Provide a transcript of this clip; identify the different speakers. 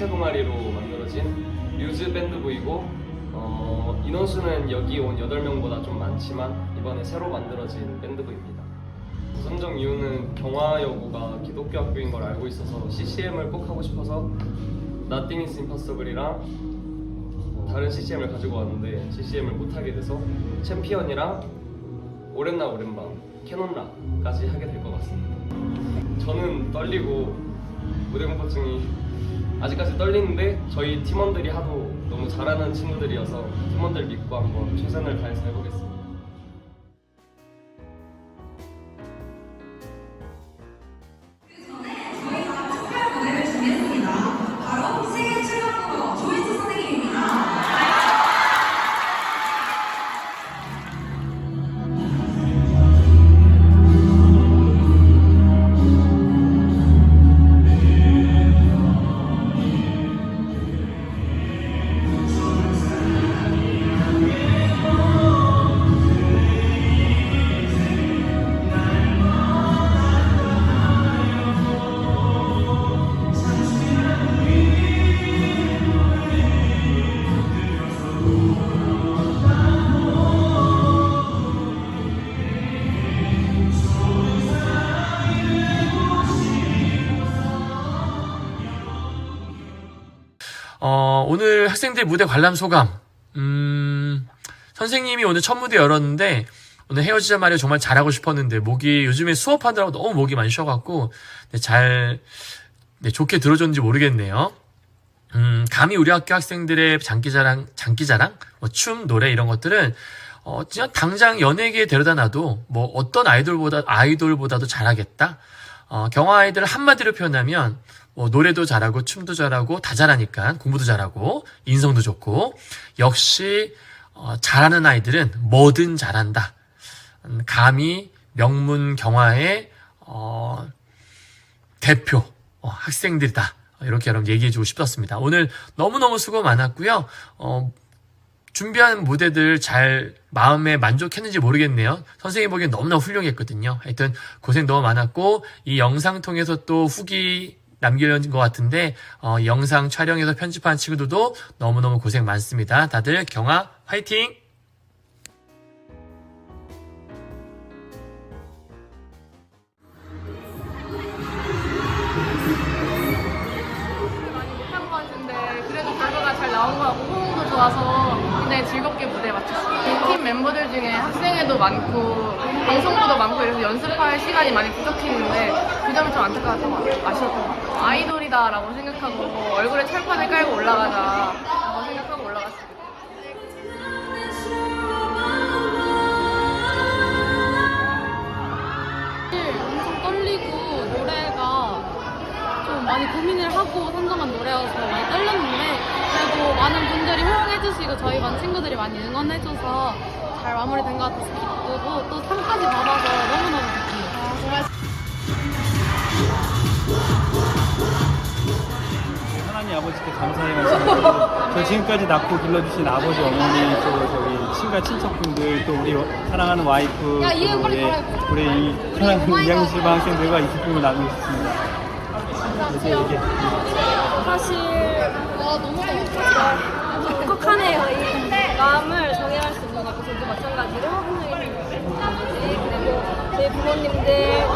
Speaker 1: 생체 동아리로 만들어진 뮤즈 밴드부이고 어, 인원수는 여기 온 8명보다 좀 많지만 이번에 새로 만들어진 밴드부입니다. 선정 이유는 경화여고가 기독교 학교인 걸 알고 있어서 CCM을 꼭 하고 싶어서 Nothing is Impossible이랑 다른 CCM을 가지고 왔는데 CCM을 못하게 돼서 챔피언이랑 오랜나 오랜밤 캐논라까지 하게 될 것 같습니다. 저는 떨리고 무대 공포증이 아직까지 떨리는데 저희 팀원들이 하도 너무 잘하는 친구들이어서 팀원들 믿고 한번 최선을 다해서 해보겠습니다.
Speaker 2: 어, 오늘 학생들 무대 관람 소감. 음, 선생님이 오늘 첫 무대 열었는데, 오늘 헤어지자 말이야 정말 잘하고 싶었는데, 목이, 요즘에 수업하느라고 너무 목이 많이 쉬어갖고, 네, 잘, 네, 좋게 들어줬는지 모르겠네요. 음, 감히 우리 학교 학생들의 장기자랑, 장기자랑, 뭐 춤, 노래 이런 것들은, 어, 진짜 당장 연예계에 데려다 놔도, 뭐 어떤 아이돌보다, 아이돌보다도 잘하겠다? 어, 경화 아이들 한마디로 표현하면, 뭐 노래도 잘하고, 춤도 잘하고, 다 잘하니까, 공부도 잘하고, 인성도 좋고, 역시, 어, 잘하는 아이들은 뭐든 잘한다. 음, 감히 명문 경화의, 어, 대표 어, 학생들이다. 이렇게 여러분 얘기해 주고 싶었습니다. 오늘 너무너무 수고 많았고요. 어, 준비한 무대들 잘 마음에 만족했는지 모르겠네요. 선생님 보기엔 너무나 훌륭했거든요. 하여튼 고생 너무 많았고 이 영상 통해서 또 후기 남기려는 것 같은데 어, 영상 촬영해서 편집한 친구들도 너무너무 고생 많습니다. 다들 경아 화이팅!
Speaker 3: 그래도 결과가 잘 나온 것 같고 호응도 좋아서 즐겁게 무대 마쳤어요. 팀 멤버들 중에 학생회도 많고 방송부도 많고 이래서 연습할 시간이 많이 부족했는데 그 점이 좀 안타까웠던 것 같아요. 아쉬웠던 것 같아요. 아이돌이다라고 생각하고 얼굴에 철판을 깔고 올라가자라고 생각하고 올라갔습니
Speaker 4: 고민을 하고 선정한 노래여서 많이 떨렸는데 그래도 많은 분들이 호응해주시고 저희 반 친구들이 많이 응원해줘서 잘 마무리된 것 같아서 기쁘고 또 상까지 받아서 너무너무 기쁩니다.
Speaker 5: 하나님 아버지께 감사의 말씀드리고 저 지금까지 낳고 길러주신 아버지 어머니 또 저기 친가 친척분들 또 우리 사랑하는 와이프
Speaker 4: 야,
Speaker 5: 또 우리, 사랑하는
Speaker 4: 오마이갓.
Speaker 5: 이양희 실반 학생들과 이 기쁨을 나누고 싶습니다. 이게.
Speaker 4: 사실 와 너무너무 울컥하네요. 이 마음을 정의할 수 있는 것 같아서 저도 마찬가지로 학생들이 그리고 제 부모님들,